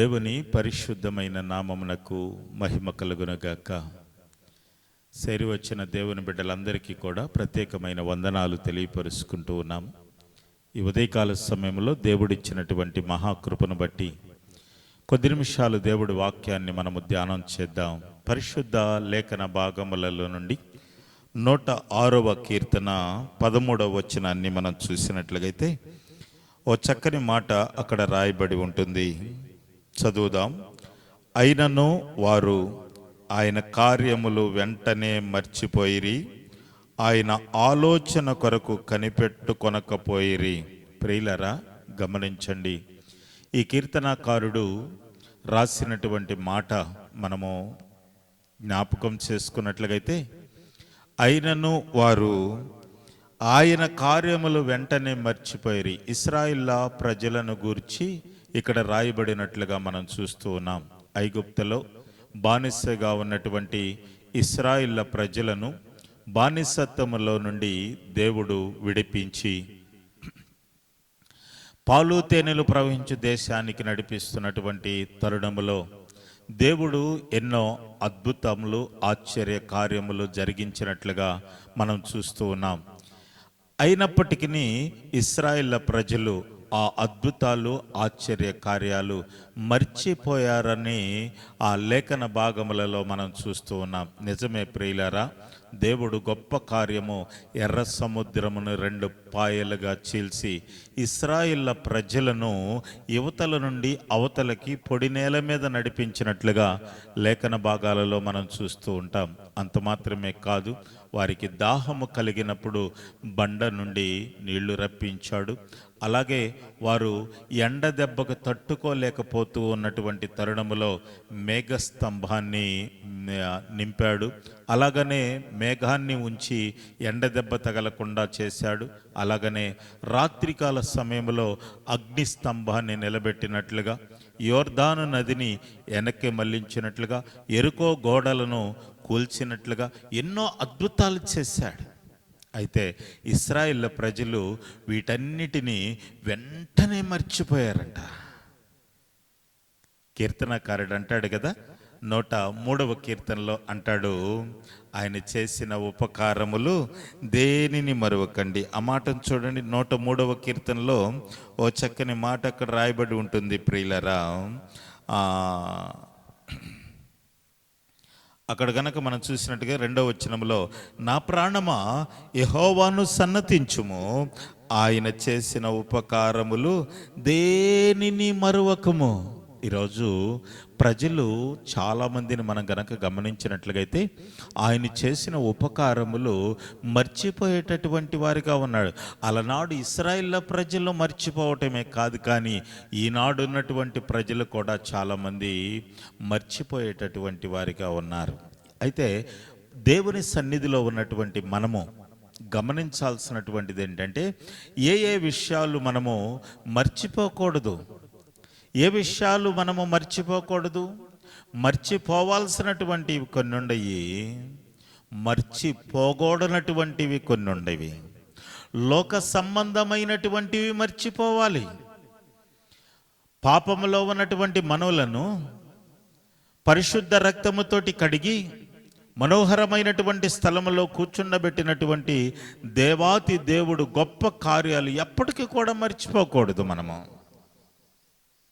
దేవుని పరిశుద్ధమైన నామమునకు మహిమ కలుగునగాక. సేరి వచ్చిన దేవుని బిడ్డలందరికీ కూడా ప్రత్యేకమైన వందనాలు తెలియపరుచుకుంటూ ఉన్నాం. ఈ ఉదయకాల సమయంలో దేవుడిచ్చినటువంటి మహాకృపను బట్టి కొద్ది నిమిషాలు దేవుడి వాక్యాన్ని మనము ధ్యానం చేద్దాం. పరిశుద్ధ లేఖన భాగములలో నుండి నూట ఆరవ కీర్తన పదమూడవ వచనాన్ని మనం చూసినట్లయితే ఓ చక్కని మాట అక్కడ రాయబడి ఉంటుంది. చదువుదాం. అయినను వారు ఆయన కార్యములు వెంటనే మర్చిపోయిరి. ఆయన ఆలోచన కొరకు కనిపెట్టుకొనకపోయిరి. ప్రియులరా గమనించండి. ఈ కీర్తనాకారుడు రాసినటువంటి మాట మనము జ్ఞాపకం చేసుకున్నట్లయితే అయినను వారు ఆయన కార్యములు వెంటనే మర్చిపోయి ఇస్రాయిల్లా ప్రజలను గూర్చి ఇక్కడ రాయబడినట్లుగా మనం చూస్తూ ఉన్నాం. ఐగుప్తలో బానిసగా ఉన్నటువంటి ఇస్రాయిల్ల ప్రజలను బానిసత్వములో నుండి దేవుడు విడిపించి పాలు తేనెలు ప్రవహించు దేశానికి నడిపిస్తున్నటువంటి తరుణములో దేవుడు ఎన్నో అద్భుతములు ఆశ్చర్య కార్యములు జరిగించినట్లుగా మనం చూస్తూ ఉన్నాం. అయినప్పటికీ ఇస్రాయిల్ల ప్రజలు ఆ అద్భుతాలు ఆశ్చర్య కార్యాలు మర్చిపోయారని ఆ లేఖన భాగములలో మనం చూస్తూ ఉన్నాం. నిజమే ప్రియులారా దేవుడు గొప్ప కార్యము ఎర్ర సముద్రమును రెండు పాయలుగా చీల్చి ఇస్రాయిల్ల ప్రజలను యువతల నుండి అవతలకి పొడి నేల మీద నడిపించినట్లుగా లేఖన భాగాలలో మనం చూస్తూ ఉంటాం. అంత మాత్రమే కాదు వారికి దాహము కలిగినప్పుడు బండ నుండి నీళ్ళు రప్పించాడు. అలాగే వారు ఎండ దెబ్బకు తట్టుకోలేకపోతూ ఉన్నటువంటి తరుణములో మేఘస్తంభాన్ని నింపాడు. అలాగనే మేఘాన్ని ఉంచి ఎండ దెబ్బ తగలకుండా చేశాడు. అలాగనే రాత్రికాల సమయంలో అగ్ని స్తంభాన్ని నిలబెట్టినట్లుగా యోర్ధాను నదిని వెనక్కి మళ్ళించినట్లుగా ఎరుకో గోడలను కూల్చినట్లుగా ఎన్నో అద్భుతాలు చేశాడు. అయితే ఇస్రాయిల్ ప్రజలు వీటన్నిటినీ వెంటనే మర్చిపోయారంట. కీర్తనకారుడు అంటాడు కదా నూట మూడవ కీర్తనలో అంటాడు ఆయన చేసిన ఉపకారములు దేనిని మరవకండి? ఆ మాటను చూడండి నూట మూడవ కీర్తనలో ఓ చక్కని మాట అక్కడ రాయబడి ఉంటుంది ప్రియులరా. అక్కడ గనక మనం చూసినట్టుగా రెండవ వచనంలో నా ప్రాణమా యహోవాను సన్నతించుము. ఆయన చేసిన ఉపకారములు దేనిని మరువకము? ఈరోజు ప్రజలు చాలామందిని మనం గనక గమనించినట్లుగైతే ఆయన చేసిన ఉపకారములు మర్చిపోయేటటువంటి వారిగా ఉన్నాడు. అలనాడు ఇస్రాయిల్ల ప్రజలు మర్చిపోవటమే కాదు కానీ ఈనాడు ఉన్నటువంటి ప్రజలు కూడా చాలామంది మర్చిపోయేటటువంటి వారిగా ఉన్నారు. అయితే దేవుని సన్నిధిలో ఉన్నటువంటి మనము గమనించాల్సినటువంటిది ఏంటంటే ఏ ఏ విషయాలు మనము మర్చిపోకూడదు. ఏ విషయాలు మనము మర్చిపోకూడదు? మర్చిపోవాల్సినటువంటివి కొన్ని ఉండయి మర్చిపోకూడనటువంటివి కొన్ని ఉండవి లోక సంబంధమైనటువంటివి మర్చిపోవాలి. పాపములో ఉన్నటువంటి మనవులను పరిశుద్ధ రక్తముతోటి కడిగి మనోహరమైనటువంటి స్థలంలో కూర్చుండబెట్టినటువంటి దేవాతి దేవుడు గొప్ప కార్యాలు ఎప్పటికీ కూడా మర్చిపోకూడదు మనము.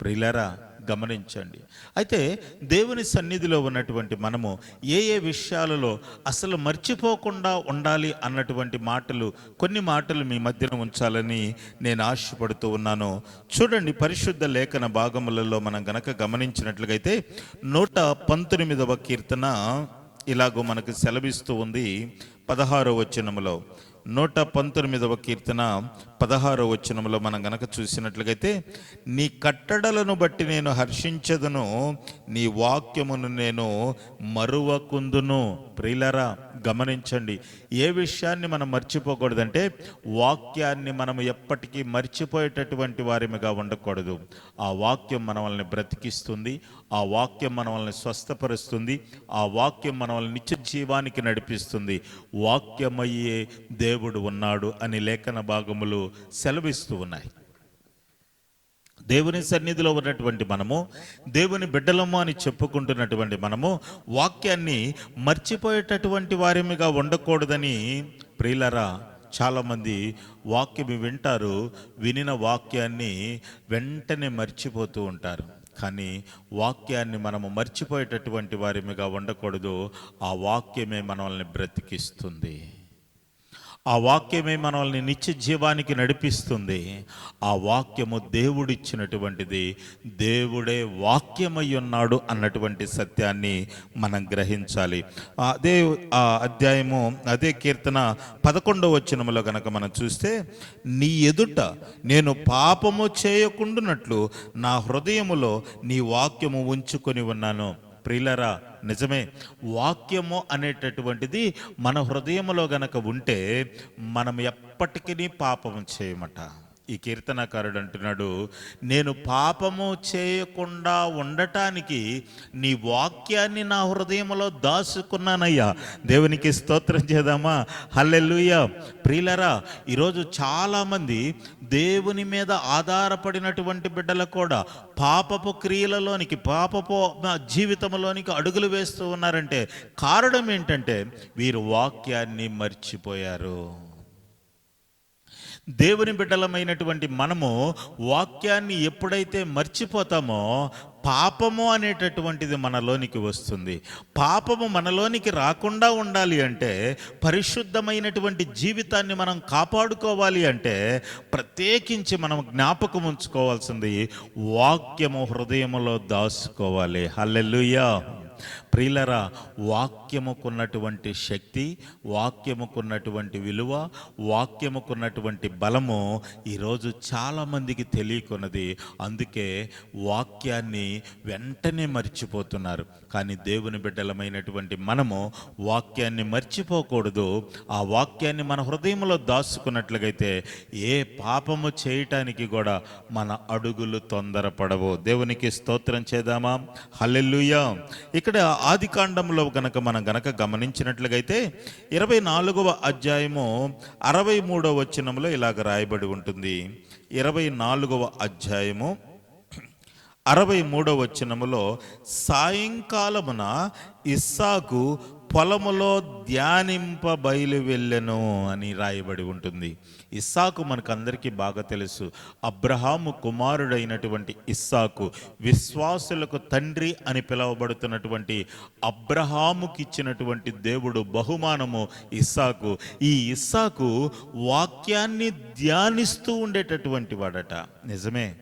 ప్రియులారా గమనించండి. అయితే దేవుని సన్నిధిలో ఉన్నటువంటి మనము ఏ ఏ విషయాలలో అసలు మర్చిపోకుండా ఉండాలి అన్నటువంటి మాటలు కొన్ని మాటలు మీ మధ్యన ఉంచాలని నేను ఆశపడుతూ ఉన్నాను. చూడండి పరిశుద్ధ లేఖన భాగములలో మనం గనక గమనించినట్లుగైతే నూట పంతొమ్మిదవ కీర్తన ఇలాగో మనకు సెలవిస్తూ ఉంది పదహారో వచనములో. నూట పంతొమ్మిదవ కీర్తన పదహారో వచనంలో మనం గనక చూసినట్లుగైతే నీ కట్టడలను బట్టి నేను హర్షించదును నీ వాక్యమును నేను మరువకుందును. ప్రియులరా గమనించండి ఏ విషయాన్ని మనం మర్చిపోకూడదంటే వాక్యాన్ని మనం ఎప్పటికీ మర్చిపోయేటటువంటి వారిగా ఉండకూడదు. ఆ వాక్యం మనల్ని బ్రతికిస్తుంది ఆ వాక్యం మనల్ని స్వస్థపరుస్తుంది ఆ వాక్యం మనల్ని నిత్య జీవానికి నడిపిస్తుంది. వాక్యమయ్యే దేవుడు ఉన్నాడు అని లేఖన భాగములు సెలవిస్తూ ఉన్నాయి. దేవుని సన్నిధిలో ఉన్నటువంటి మనము దేవుని బిడ్డలము అని చెప్పుకుంటున్నటువంటి మనము వాక్యాన్ని మర్చిపోయేటటువంటి వారిమిగా ఉండకూడదని ప్రియులరా చాలామంది వాక్యం వింటారు వినిన వాక్యాన్ని వెంటనే మర్చిపోతూ ఉంటారు. కానీ వాక్యాన్ని మనము మర్చిపోయేటటువంటి వారిగా ఉండకూడదు ఆ వాక్యమే మనల్ని బ్రతికిస్తుంది. ఆ వాక్యమే మనల్ని నిత్య జీవానికి నడిపిస్తుంది. ఆ వాక్యము దేవుడిచ్చినటువంటిది. దేవుడే వాక్యమై ఉన్నాడు అన్నటువంటి సత్యాన్ని మనం గ్రహించాలి. అదే ఆ అధ్యాయము అదే కీర్తన పదకొండవ వచనములో కనుక మనం చూస్తే నీ ఎదుట నేను పాపము చేయకుండానట్లు నా హృదయములో నీ వాక్యము ఉంచుకొని ఉన్నాను. ప్రియులరా నిజమే వాక్యము అనేటటువంటిది మన హృదయంలో గనక ఉంటే మనం ఎప్పటికీ పాపము చేయమట. ఈ కీర్తనకారుడు అంటున్నాడు నేను పాపము చేయకుండా ఉండటానికి నీ వాక్యాన్ని నా హృదయంలో దాచుకున్నానయ్యా దేవునికి స్తోత్రం చేద్దామా? హల్లెలూయా. ప్రియులరా ఈరోజు చాలామంది దేవుని మీద ఆధారపడినటువంటి బిడ్డలు కూడా పాపపు క్రియలలోనికి పాపపు జీవితంలోనికి అడుగులు వేస్తూ ఉన్నారంటే కారణం ఏంటంటే వీరు వాక్యాన్ని మర్చిపోయారు. దేవుని బిడ్డలమైనటువంటి మనము వాక్యాన్ని ఎప్పుడైతే మర్చిపోతామో పాపము అనేటటువంటిది మనలోనికి వస్తుంది. పాపము మనలోనికి రాకుండా ఉండాలి అంటే పరిశుద్ధమైనటువంటి జీవితాన్ని మనం కాపాడుకోవాలి అంటే ప్రత్యేకించి మనం జ్ఞాపకం ఉంచుకోవాల్సింది వాక్యము హృదయములో దాచుకోవాలి. హల్లెలూయా. ప్రియులరా వాక్యముకున్నటువంటి శక్తి వాక్యముకున్నటువంటి విలువ వాక్యముకున్నటువంటి బలము ఈరోజు చాలామందికి తెలియకున్నది. అందుకే వాక్యాన్ని వెంటనే మర్చిపోతున్నారు. కానీ దేవుని బిడ్డలమైనటువంటి మనము వాక్యాన్ని మర్చిపోకూడదు. ఆ వాక్యాన్ని మన హృదయంలో దాచుకున్నట్లుగైతే ఏ పాపము చేయటానికి కూడా మన అడుగులు తొందరపడవు. దేవునికి స్తోత్రం చేద్దామా? హల్లెలూయా! ఇక్కడ ఆది కాండంలో గనక మనం గనక గమనించినట్లుగైతే ఇరవై నాలుగవ అధ్యాయము అరవై మూడవ వచనంలో ఇలాగ రాయబడి ఉంటుంది. ఇరవై నాలుగవ అధ్యాయము అరవై మూడవ వచనములో సాయంకాలమున ఇస్సాకు పొలములో ధ్యానింప బయలు వెళ్ళెను అని రాయబడి ఉంటుంది. ఇస్సాకు మనకందరికీ బాగా తెలుసు. అబ్రహాము కుమారుడైనటువంటి ఇస్సాకు విశ్వాసులకు తండ్రి అని పిలువబడుతున్నటువంటి అబ్రహాముకి ఇచ్చినటువంటి దేవుడు బహుమానము ఇస్సాకు. ఈ ఇస్సాకు వాక్యాన్ని ధ్యానిస్తూ ఉండేటటువంటి వాడట. నిజమే?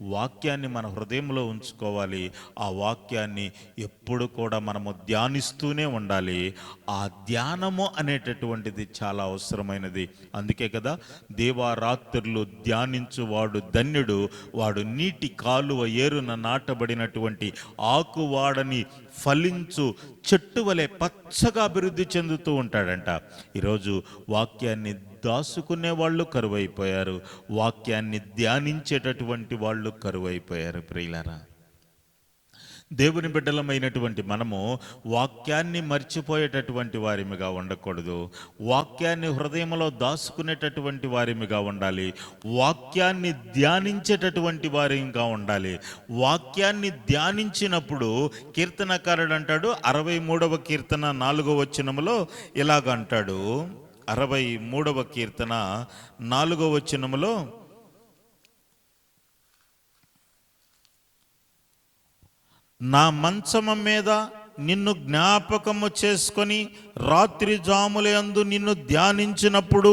వాక్యాన్ని మన హృదయంలో ఉంచుకోవాలి. ఆ వాక్యాన్ని ఎప్పుడు కూడా మనము ధ్యానిస్తూనే ఉండాలి. ఆ ధ్యానము అనేటటువంటిది చాలా అవసరమైనది. అందుకే కదా దేవారాత్రులు ధ్యానించువాడు ధన్యుడు. వాడు నీటి కాలువ ఏరున నాటబడినటువంటి ఆకువాడని ఫలించు చెట్టు వలె పచ్చగా అభివృద్ధి చెందుతూ ఉంటాడంట. ఈరోజు వాక్యాన్ని దాసుకునే వాళ్ళు కరువైపోయారు. వాక్యాన్ని ధ్యానించేటటువంటి వాళ్ళు కరువైపోయారు ప్రియులరా. దేవుని బిడ్డలమైనటువంటి మనము వాక్యాన్ని మర్చిపోయేటటువంటి వారిమిగా ఉండకూడదు. వాక్యాన్ని హృదయంలో దాచుకునేటటువంటి వారిమిగా ఉండాలి. వాక్యాన్ని ధ్యానించేటటువంటి వారిగా ఉండాలి. వాక్యాన్ని ధ్యానించినప్పుడు కీర్తనకారుడు అంటాడు అరవై మూడవ కీర్తన నాలుగవ వచనములో ఇలాగ అంటాడు అరవై మూడవ కీర్తన నాలుగవ వచనములో నా మంచము మీద నిన్ను జ్ఞాపకము చేసుకొని రాత్రి జాములందు నిన్ను ధ్యానించినప్పుడు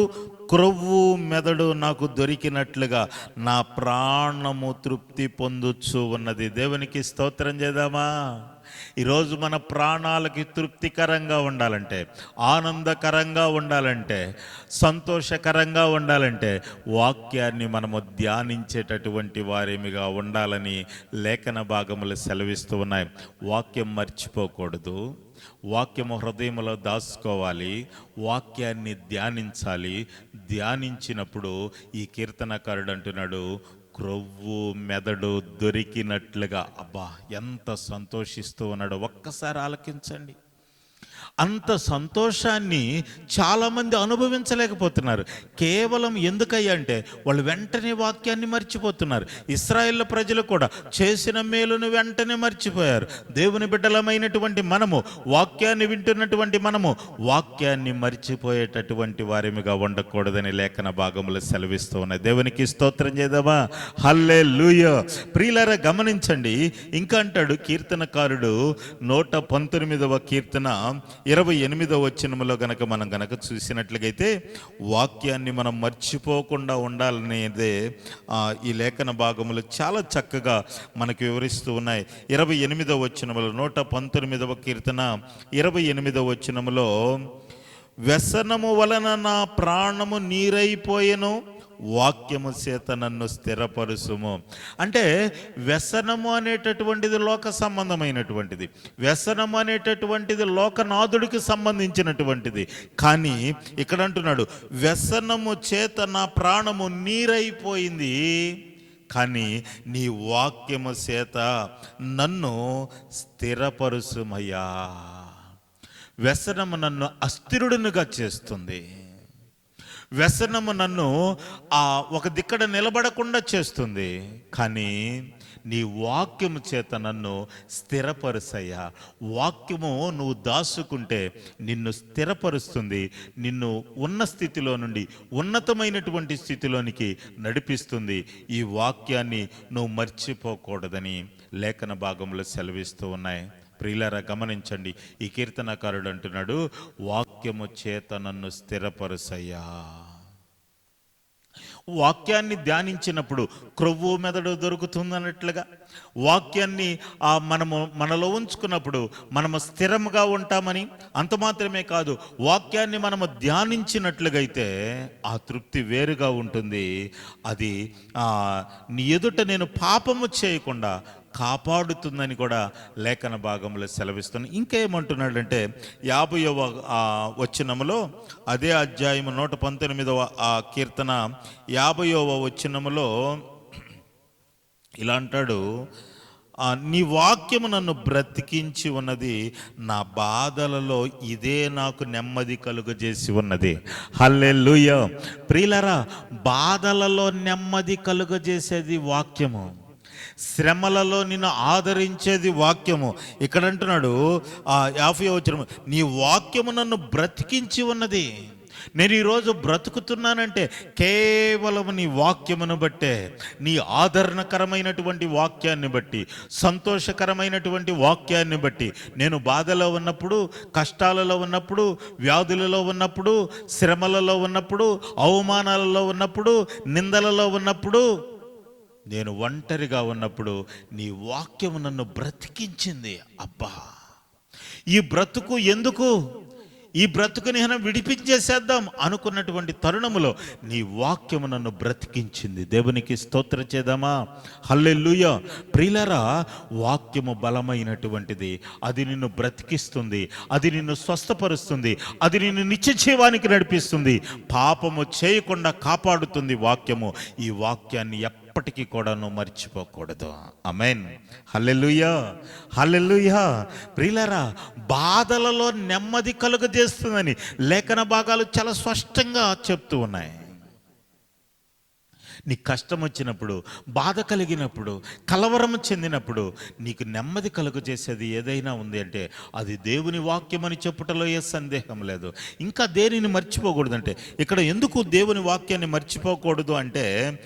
క్రొవ్వు మెదడు నాకు దొరికినట్లుగా నా ప్రాణము తృప్తి పొందుచు ఉన్నది. దేవునికి స్తోత్రం చేద్దామా? ఈరోజు మన ప్రాణాలకి తృప్తికరంగా ఉండాలంటే ఆనందకరంగా ఉండాలంటే సంతోషకరంగా ఉండాలంటే వాక్యాన్ని మనము ధ్యానించేటటువంటి వారేమిగా ఉండాలని లేఖన భాగములు సెలవిస్తూ ఉన్నాయి. వాక్యం మర్చిపోకూడదు. వాక్యము హృదయంలో దాచుకోవాలి. వాక్యాన్ని ధ్యానించాలి. ధ్యానించినప్పుడు ఈ కీర్తనకారుడు అంటున్నాడు క్రొవ్వు మెదడు దొరికినట్లుగా అబ్బా ఎంత సంతోషిస్తూ ఉన్నాడో ఒక్కసారి ఆలకించండి. అంత సంతోషాన్ని చాలామంది అనుభవించలేకపోతున్నారు. కేవలం ఎందుకయ్యా అంటే వాళ్ళు వెంటనే వాక్యాన్ని మర్చిపోతున్నారు. ఇస్రాయేల్ ప్రజలు కూడా చేసిన మేలును వెంటనే మర్చిపోయారు. దేవుని బిడ్డలమైనటువంటి మనము వాక్యాన్ని వింటున్నటువంటి మనము వాక్యాన్ని మర్చిపోయేటటువంటి వారిమిగా ఉండకూడదని లేఖన భాగములు సెలవిస్తూ ఉన్నాయి. దేవునికి స్తోత్రం చేద్దామా? హల్లే లూయ ప్రియులర గమనించండి. ఇంకా అంటాడు కీర్తనకారుడు నూట పంతొమ్మిదవ కీర్తన ఇరవై ఎనిమిదో వచనములో గనక మనం గనక చూసినట్లుగైతే వాక్యాన్ని మనం మర్చిపోకుండా ఉండాలనేదే ఆ, ఈ లేఖన భాగములు చాలా చక్కగా మనకు వివరిస్తూ ఉన్నాయి. ఇరవై ఎనిమిదవ వచనములో నూట పంతొమ్మిదవ కీర్తన ఇరవై ఎనిమిదవ వచనములో వ్యసనము వలన నా ప్రాణము నీరైపోయెను వాక్యము చేత నన్ను స్థిరపరుసుము. అంటే వ్యసనము అనేటటువంటిది లోక సంబంధమైనటువంటిది. వ్యసనము అనేటటువంటిది లోకనాథుడికి సంబంధించినటువంటిది. కానీ ఇక్కడ అంటున్నాడు వ్యసనము చేత నా ప్రాణము నీరైపోయింది. కానీ నీ వాక్యము చేత నన్ను స్థిరపరుసుమయ్యా. వ్యసనము నన్ను అస్థిరుడునుగా చేస్తుంది. వ్యసనము నన్ను ఆ ఒక దిక్కడ నిలబడకుండా చేస్తుంది. కానీ నీ వాక్యము చేత నన్ను స్థిరపరుసయ్యా. వాక్యము నువ్వు దాచుకుంటే నిన్ను స్థిరపరుస్తుంది. నిన్ను ఉన్న స్థితిలో నుండి ఉన్నతమైనటువంటి స్థితిలోనికి నడిపిస్తుంది. ఈ వాక్యాన్ని నువ్వు మర్చిపోకూడదని లేఖన భాగంలో సెలవిస్తూ ఉన్నాయి. ప్రియులారా గమనించండి. ఈ కీర్తనకారుడు అంటున్నాడు వాక్యము చేత నన్ను స్థిరపరుసయ్యా. వాక్యాన్ని ధ్యానించినప్పుడు క్రొవ్వు మెదడు దొరుకుతుంది అన్నట్లుగా వాక్యాన్ని ఆ మనము మనలో ఉంచుకున్నప్పుడు మనము స్థిరంగా ఉంటామని అంత మాత్రమే కాదు వాక్యాన్ని మనము ధ్యానించినట్లుగా అయితే ఆ తృప్తి వేరుగా ఉంటుంది. అది ఆ, నీ ఎదుట నేను పాపము చేయకుండా కాపాడుతుందని కూడా లేఖన భాగంలో సెలవిస్తుంది ఇంకేమంటున్నాడంటే యాభైవ ఆ వచనములో అదే అధ్యాయం నూట పంతొమ్మిదవ ఆ కీర్తన యాభైవ వచనములో ఇలా అంటాడు నీ వాక్యము నన్ను బ్రతికించి ఉన్నది నా బాధలలో ఇదే నాకు నెమ్మది కలుగజేసి ఉన్నది. హల్లెలూయ. ప్రియులరా బాధలలో నెమ్మది కలుగజేసేది వాక్యము. శ్రమలలో నిన్ను ఆదరించేది వాక్యము. ఇక్కడ అంటున్నాడు ఆ యాభై వచ్చిన నీ వాక్యము నన్ను బ్రతికించి ఉన్నది. నేను ఈరోజు బ్రతుకుతున్నానంటే కేవలం నీ వాక్యమును బట్టే నీ ఆదరణకరమైనటువంటి వాక్యాన్ని బట్టి సంతోషకరమైనటువంటి వాక్యాన్ని బట్టి నేను బాధలో ఉన్నప్పుడు కష్టాలలో ఉన్నప్పుడు వ్యాధులలో ఉన్నప్పుడు శ్రమలలో ఉన్నప్పుడు అవమానాలలో ఉన్నప్పుడు నిందలలో ఉన్నప్పుడు నేను ఒంటరిగా ఉన్నప్పుడు నీ వాక్యము నన్ను బ్రతికించింది. అబ్బా! ఈ బ్రతుకు ఎందుకు? ఈ బ్రతుకుని మనం విడిపించేసేద్దాం అనుకున్నటువంటి తరుణములో నీ వాక్యము నన్ను బ్రతికించింది. దేవునికి స్తోత్ర చేద్దామా? హల్లెల్లుయ ప్రిలరా వాక్యము బలమైనటువంటిది. అది నిన్ను బ్రతికిస్తుంది. అది నిన్ను స్వస్థపరుస్తుంది. అది నిన్ను నిత్య జీవానికి నడిపిస్తుంది. పాపము చేయకుండా కాపాడుతుంది వాక్యము. ఈ వాక్యాన్ని ఎప్పటికీ కూడా నువ్వు మర్చిపోకూడదు. Amen hallelujah. హల్లెలుయా. ప్రియులరా బాధలలో నెమ్మది కలుగజేస్తుందని లేఖన భాగాలు చాలా స్పష్టంగా చెప్తూ ఉన్నాయి. నీ కష్టం వచ్చినప్పుడు బాధ కలిగినప్పుడు కలవరం చెందినప్పుడు నీకు నెమ్మది కలుగు చేసేది ఏదైనా ఉంది అంటే అది దేవుని వాక్యం అని చెప్పుటలో ఏ సందేహం లేదు. ఇంకా దేనిని మర్చిపోకూడదంటే ఇక్కడ ఎందుకు దేవుని వాక్యాన్ని మర్చిపోకూడదు అంటే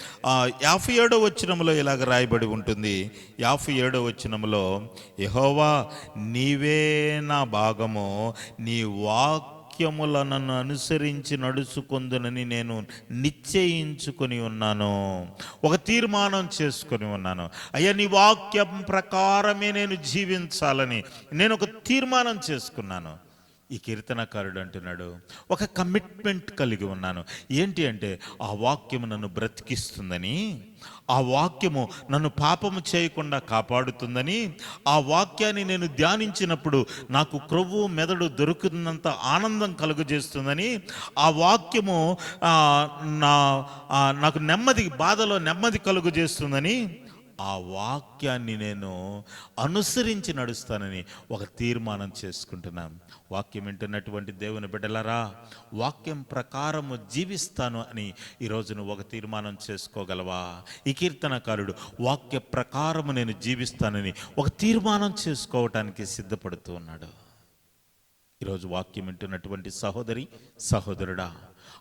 యాభై ఏడో వచనములో ఇలాగ రాయబడి ఉంటుంది. యాభై ఏడో వచనములో యహోవా నీవే నా భాగము నీ వాక్ నన్ను అనుసరించి నడుచుకుందునని నేను నిశ్చయించుకొని ఉన్నాను. ఒక తీర్మానం చేసుకొని ఉన్నాను. అయ్యా నీ వాక్యం ప్రకారమే నేను జీవించాలని నేను ఒక తీర్మానం చేసుకున్నాను. ఈ కీర్తనకారుడు అంటున్నాడు ఒక కమిట్మెంట్ కలిగి ఉన్నాను. ఏంటి అంటే ఆ వాక్యము నన్ను బ్రతికిస్తుందని ఆ వాక్యము నన్ను పాపము చేయకుండా కాపాడుతుందని ఆ వాక్యాన్ని నేను ధ్యానించినప్పుడు నాకు క్రొవ్వు మెదడు దొరుకుతున్నంత ఆనందం కలుగజేస్తుందని ఆ వాక్యము నా నాకు నెమ్మది బాధలో నెమ్మది కలుగజేస్తుందని ఆ వాక్యాన్ని నేను అనుసరించి నడుస్తానని ఒక తీర్మానం చేసుకుంటున్నాను వాక్యం వింటున్నటువంటి దేవుని బిడ్డలరా వాక్యం ప్రకారము జీవిస్తాను అని ఈరోజు నువ్వు ఒక తీర్మానం చేసుకోగలవా? ఈ కీర్తనకారుడు వాక్య ప్రకారము నేను జీవిస్తానని ఒక తీర్మానం చేసుకోవటానికి సిద్ధపడుతూ ఉన్నాడు. ఈరోజు వాక్యం వింటున్నటువంటి సహోదరి సహోదరుడా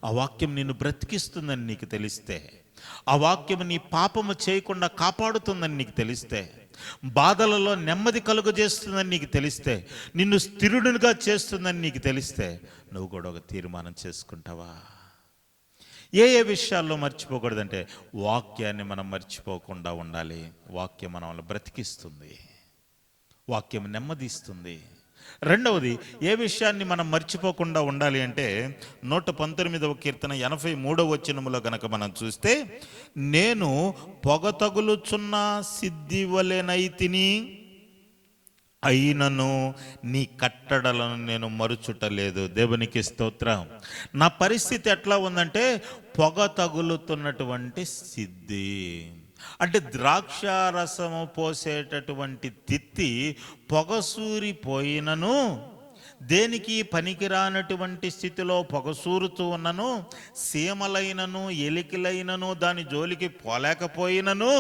ఆ వాక్యం నిన్ను బ్రతికిస్తుందని నీకు తెలిస్తే ఆ వాక్యం నీ పాపము చేయకుండా కాపాడుతుందని నీకు తెలిస్తే బాధలలో నెమ్మది కలుగజేస్తుందని నీకు తెలిస్తే నిన్ను స్థిరుడునిగా చేస్తుందని నీకు తెలిస్తే నువ్వు కూడా ఒక తీర్మానం చేసుకుంటావా? ఏ ఏ విషయాల్లో మర్చిపోకూడదంటే వాక్యాన్ని మనం మర్చిపోకుండా ఉండాలి. వాక్యం మనల్ని బ్రతికిస్తుంది. వాక్యం నెమ్మదిస్తుంది. రెండవది ఏ విషయాన్ని మనం మర్చిపోకుండా ఉండాలి అంటే నూట పంతొమ్మిదవ కీర్తన ఎనభై మూడవ వచనములో గనక మనం చూస్తే నేను పొగ తగులుచున్న సిద్ధివలెనైతిని అయినను నీ కట్టడలను నేను మరుచుటలేదు. దేవునికి స్తోత్రం. నా పరిస్థితి ఎట్లా ఉందంటే పొగ తగులుతున్నటువంటి సిద్ధి. అంటే ద్రాక్ష రసము పోసేటటువంటి తిత్తి పొగసూరిపోయినను దేనికి పనికిరానటువంటి స్థితిలో పొగసూరుతూ ఉన్నను సీమలైనను ఎలికలైనను దాని జోలికి పోలేకపోయినను.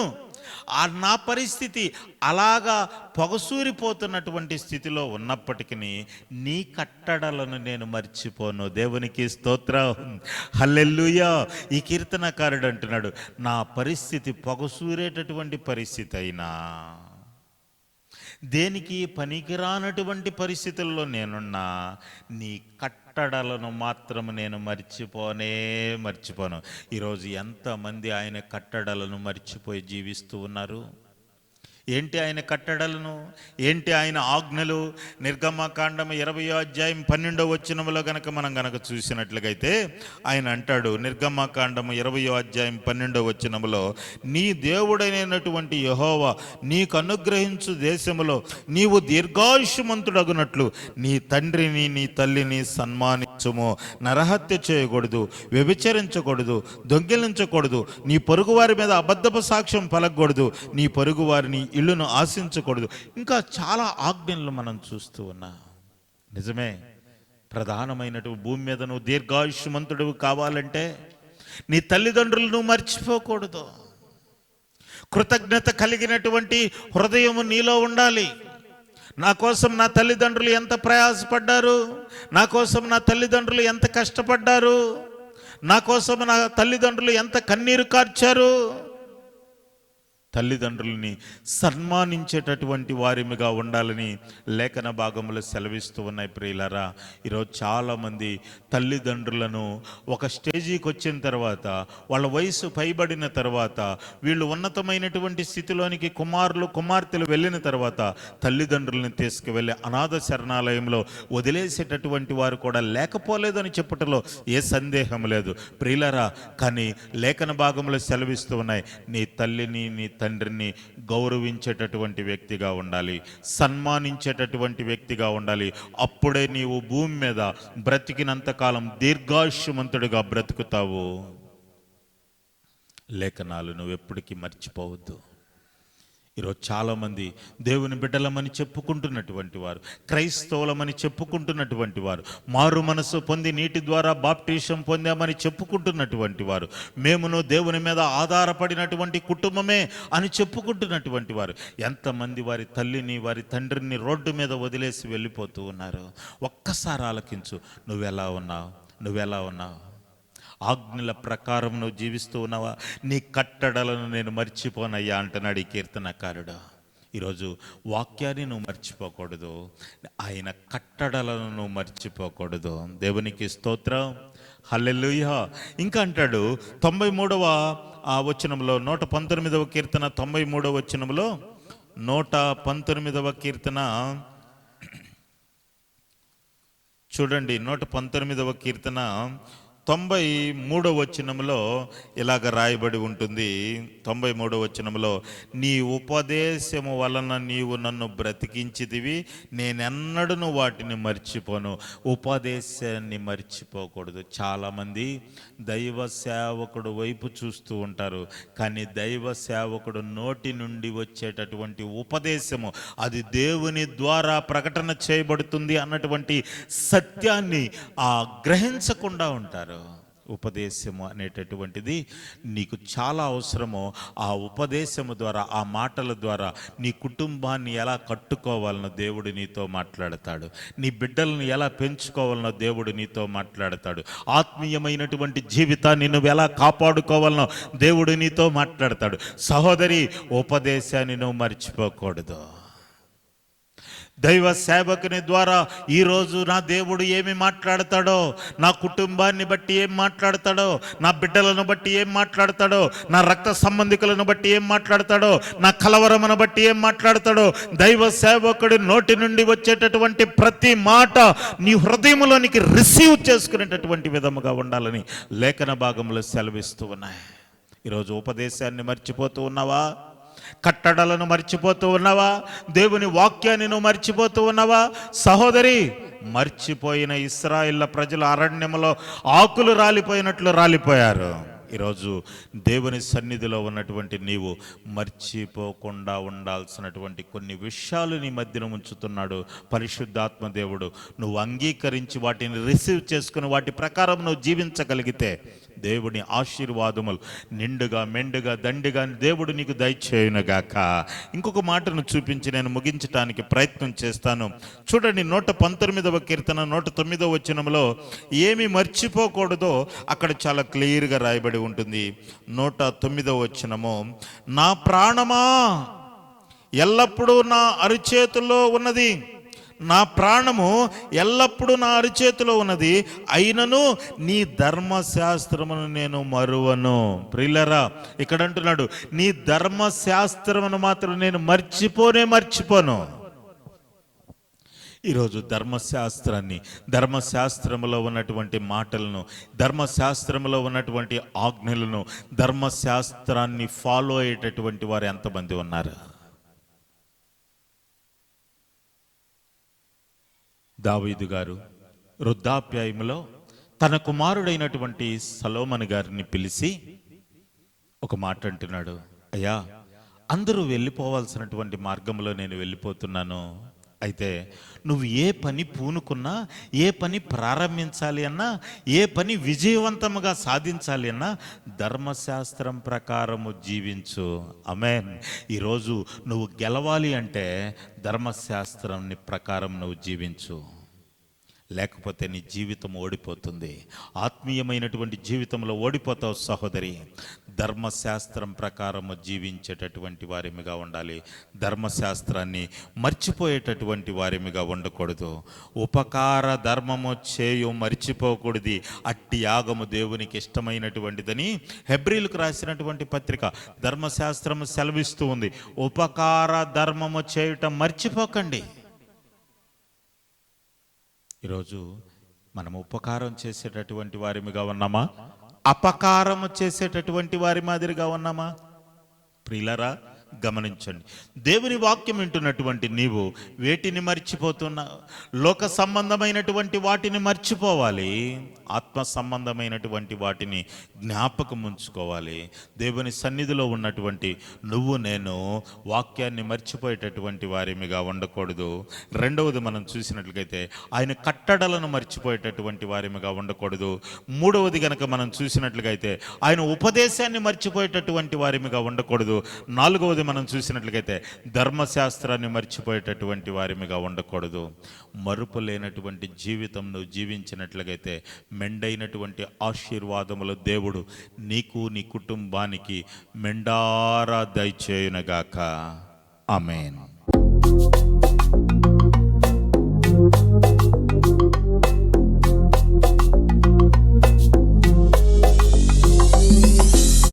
ఆ నా పరిస్థితి అలాగా పొగసూరిపోతున్నటువంటి స్థితిలో ఉన్నప్పటికీ నీ కట్టడలను నేను మర్చిపోను. దేవునికి స్తోత్రం. హల్లెల్లుయా ఈ కీర్తనకారుడు అంటున్నాడు నా పరిస్థితి పొగసూరేటటువంటి పరిస్థితి అయినా దేనికి పనికిరానటువంటి పరిస్థితుల్లో నేనున్నా నీ కట్టడలను మాత్రం నేను మర్చిపోనే మర్చిపోను. ఈరోజు ఎంతమంది ఆయన కట్టడలను మర్చిపోయి జీవిస్తూ ఉన్నారు? ఏంటి ఆయన కట్టడలను? ఏంటి ఆయన ఆజ్ఞలు? నిర్గమకాండం ఇరవై అధ్యాయం పన్నెండో వచ్చినములో గనక మనం గనక చూసినట్లుగైతే ఆయన అంటాడు నిర్గమకాండము ఇరవయో అధ్యాయం పన్నెండో వచ్చినములో నీ దేవుడైనటువంటి యహోవ నీకు అనుగ్రహించు దేశములో నీవు దీర్ఘాయుషమంతుడగునట్లు నీ తండ్రిని నీ తల్లిని సన్మానించుము. నరహత్య చేయకూడదు వ్యభిచరించకూడదు దొంగిలించకూడదు నీ పొరుగువారి మీద అబద్ధపు సాక్ష్యం పలకూడదు నీ పొరుగువారిని ఇల్లును ఆశించకూడదు. ఇంకా చాలా ఆజ్ఞలు మనం చూస్తూ ఉన్నాం. నిజమే ప్రధానమైనటు భూమి మీద నువ్వు దీర్ఘాయుష్మంతుడు కావాలంటే నీ తల్లిదండ్రులను మర్చిపోకూడదు. కృతజ్ఞత కలిగినటువంటి హృదయము నీలో ఉండాలి. నా కోసం నా తల్లిదండ్రులు ఎంత ప్రయాసపడ్డారు? నా కోసం నా తల్లిదండ్రులు ఎంత కష్టపడ్డారు? నా కోసం నా తల్లిదండ్రులు ఎంత కన్నీరు కార్చారు? తల్లిదండ్రులని సన్మానించేటటువంటి వారిమిగా ఉండాలని లేఖన భాగంలో సెలవిస్తూ ఉన్నాయి ప్రియులరా. ఈరోజు చాలామంది తల్లిదండ్రులను ఒక స్టేజీకి వచ్చిన తర్వాత వాళ్ళ వయసు పైబడిన తర్వాత వీళ్ళు ఉన్నతమైనటువంటి స్థితిలోనికి కుమారులు కుమార్తెలు వెళ్ళిన తర్వాత తల్లిదండ్రులను తీసుకువెళ్ళి అనాథ శరణాలయంలో వదిలేసేటటువంటి వారు కూడా లేకపోలేదని చెప్పటంలో ఏ సందేహం లేదు. ప్రియులరా కానీ లేఖన భాగంలో సెలవిస్తూ ఉన్నాయి. నీ తల్లిని నీ తండ్రిని గౌరవించేటటువంటి వ్యక్తిగా ఉండాలి సన్మానించేటటువంటి వ్యక్తిగా ఉండాలి. అప్పుడే నీవు భూమి మీద బ్రతికినంతకాలం దీర్ఘాయుష్యమంతుడిగా బ్రతుకుతావు. లేఖనాలు నువ్వు ఎప్పటికీ మర్చిపోవద్దు. ఈరోజు చాలామంది దేవుని బిడ్డలమని చెప్పుకుంటున్నటువంటి వారు క్రైస్తవులమని చెప్పుకుంటున్నటువంటి వారు మారు మనసు పొంది నీటి ద్వారా బాప్టిషం పొందామని చెప్పుకుంటున్నటువంటి వారు మేమును దేవుని మీద ఆధారపడినటువంటి కుటుంబమే అని చెప్పుకుంటున్నటువంటి వారు. ఎంతమంది వారి తల్లిని వారి తండ్రిని రోడ్డు మీద వదిలేసి వెళ్ళిపోతూ ఉన్నారు? ఒక్కసారి ఆలకించు. నువ్వెలా ఉన్నావు? నువ్వెలా ఉన్నావు? ఆజ్ఞల ప్రకారం నువ్వు జీవిస్తూ ఉన్నావా? నీ కట్టడలను నేను మర్చిపోనయ్యా అంటున్నాడు ఈ కీర్తనకారుడు. ఈరోజు వాక్యాన్ని నువ్వు మర్చిపోకూడదు. ఆయన కట్టడలను నువ్వు మర్చిపోకూడదు. దేవునికి స్తోత్రం. హల్లెలుయ. ఇంకా అంటాడు తొంభై మూడవ ఆ వచనంలో నూట పంతొమ్మిదవ కీర్తన తొంభై మూడవ వచనంలో నూట పంతొమ్మిదవ కీర్తన. చూడండి నూట పంతొమ్మిదవ కీర్తన. తొంభై మూడో వచనంలో ఇలాగ రాయబడి ఉంటుంది. తొంభై మూడో వచనంలో నీ ఉపదేశము వలన నీవు నన్ను బ్రతికించిదివి నేనెన్నడను వాటిని మర్చిపోను. ఉపదేశాన్ని మర్చిపోకూడదు. చాలామంది దైవ సేవకుడు వైపు చూస్తూ ఉంటారు. కానీ దైవ సేవకుడు నోటి నుండి వచ్చేటటువంటి ఉపదేశము అది దేవుని ద్వారా ప్రకటన చేయబడుతుంది అన్నటువంటి సత్యాన్ని ఆ గ్రహించకుండా ఉంటారు. ఉపదేశము అనేటటువంటిది నీకు చాలా అవసరమో. ఆ ఉపదేశము ద్వారా ఆ మాటల ద్వారా నీ కుటుంబాన్ని ఎలా కట్టుకోవాలనో దేవుడు నీతో మాట్లాడతాడు. నీ బిడ్డలను ఎలా పెంచుకోవాలనో దేవుడు నీతో మాట్లాడతాడు. ఆత్మీయమైనటువంటి జీవితాన్ని నువ్వు ఎలా కాపాడుకోవాలనో దేవుడు నీతో మాట్లాడతాడు. సహోదరి ఉపదేశాన్ని నువ్వు మర్చిపోకూడదు. దైవ సేవకుని ద్వారా ఈరోజు నా దేవుడు ఏమి మాట్లాడతాడో నా కుటుంబాన్ని బట్టి ఏం మాట్లాడతాడో నా బిడ్డలను బట్టి ఏం మాట్లాడతాడో నా రక్త సంబంధికులను బట్టి ఏం మాట్లాడతాడో నా కలవరమును బట్టి ఏం మాట్లాడతాడో దైవ సేవకుడి నోటి నుండి వచ్చేటటువంటి ప్రతి మాట నీ హృదయంలోనికి రిసీవ్ చేసుకునేటటువంటి విధముగా ఉండాలని లేఖన భాగంలో సెలవిస్తూ ఉన్నాయి. ఈరోజు ఉపదేశాన్ని మర్చిపోతూ ఉన్నావా? కట్టడలను మర్చిపోతూ ఉన్నావా? దేవుని వాక్యాన్ని నువ్వు మర్చిపోతూ ఉన్నావా? సహోదరి మర్చిపోయిన ఇస్రాయిల్ల ప్రజలు అరణ్యంలో ఆకులు రాలిపోయినట్లు రాలిపోయారు. ఈరోజు దేవుని సన్నిధిలో ఉన్నటువంటి నీవు మర్చిపోకుండా ఉండాల్సినటువంటి కొన్ని విషయాలు నీ మధ్యన ఉంచుతున్నాడు. పరిశుద్ధాత్మ దేవుడు నువ్వు అంగీకరించి వాటిని రిసీవ్ చేసుకుని వాటి ప్రకారం నువ్వు జీవించగలిగితే దేవుని ఆశీర్వాదములు. నిండుగా మెండుగా దండిగా దేవుడు నీకు దయచేయునుగాక. ఇంకొక మాటను చూపించి నేను ముగించడానికి ప్రయత్నం చేస్తాను. చూడండి నూట పంతొమ్మిదవ కీర్తన నూట తొమ్మిదవ వచనంలో ఏమి మర్చిపోకూడదో అక్కడ చాలా క్లియర్గా రాయబడి ఉంటుంది. నూట తొమ్మిదవ వచనము నా ప్రాణమా ఎల్లప్పుడూ నా అరిచేతుల్లో ఉన్నది. నా ప్రాణము ఎల్లప్పుడూ నా అరిచేతిలో ఉన్నది. అయినను నీ ధర్మశాస్త్రమును నేను మరువను. ప్రిల్లరా ఇక్కడ అంటున్నాడు నీ ధర్మశాస్త్రమును మాత్రం నేను మర్చిపోనే మర్చిపోను. ఈరోజు ధర్మశాస్త్రాన్ని ధర్మశాస్త్రములో ఉన్నటువంటి మాటలను ధర్మశాస్త్రములో ఉన్నటువంటి ఆజ్ఞలను ధర్మశాస్త్రాన్ని ఫాలో అయ్యేటటువంటి వారు ఎంతమంది ఉన్నారు? దావీదు గారు వృద్ధాప్యాయములో తన కుమారుడైనటువంటి సలోమన్ గారిని పిలిచి ఒక మాట అంటున్నాడు అయ్యా అందరూ వెళ్ళిపోవాల్సినటువంటి మార్గంలో నేను వెళ్ళిపోతున్నాను. అయితే నువ్వు ఏ పని పూనుకున్నా ఏ పని ప్రారంభించాలి అన్నా ఏ పని విజయవంతముగా సాధించాలి అన్నా ధర్మశాస్త్రం ప్రకారము జీవించు. అమెన్ ఈరోజు నువ్వు గెలవాలి అంటే ధర్మశాస్త్రంని ప్రకారం నువ్వు జీవించు. లేకపోతే నీ జీవితం ఓడిపోతుంది. ఆత్మీయమైనటువంటి జీవితంలో ఓడిపోతావు సహోదరి. ధర్మశాస్త్రం ప్రకారము జీవించేటటువంటి వారిమిగా ఉండాలి. ధర్మశాస్త్రాన్ని మర్చిపోయేటటువంటి వారిమిగా ఉండకూడదు. ఉపకార ధర్మము చేయు మర్చిపోకూడదు. అట్టి యాగము దేవునికి ఇష్టమైనటువంటిదని హెబ్రిల్కు రాసినటువంటి పత్రిక. ధర్మశాస్త్రము సెలవిస్తూ ఉంది. ఉపకార ధర్మము చేయటం మర్చిపోకండి. ఈరోజు మనం ఉపకారం చేసేటటువంటి వారిమిగా ఉన్నామా? అపకారము చేసేటటువంటి వారి మాదిరిగా ఉన్నామా? ప్రిలరా గమనించండి. దేవుని వాక్యం వింటున్నటువంటి నీవు వేటిని మర్చిపోతున్నా? లోక సంబంధమైనటువంటి వాటిని మర్చిపోవాలి. ఆత్మ సంబంధమైనటువంటి వాటిని జ్ఞాపకం ఉంచుకోవాలి. దేవుని సన్నిధిలో ఉన్నటువంటి నువ్వు నేను వాక్యాన్ని మర్చిపోయేటటువంటి వారిమిగా ఉండకూడదు. రెండవది మనం చూసినట్లయితే ఆయన కట్టడలను మర్చిపోయేటటువంటి వారిమిగా ఉండకూడదు. మూడవది గనక మనం చూసినట్లుగైతే ఆయన ఉపదేశాన్ని మర్చిపోయేటటువంటి వారిమిగా ఉండకూడదు. నాలుగవది మనం చూసినట్లయితే ధర్మశాస్త్రాన్ని మర్చిపోయేటటువంటి వారిగా ఉండకూడదు. మరుపు లేనటువంటి జీవితం నువ్వు మెండైనటువంటి ఆశీర్వాదములు దేవుడు నీకు నీ కుటుంబానికి మెండారా దయచేయునగాక. ఆమెను.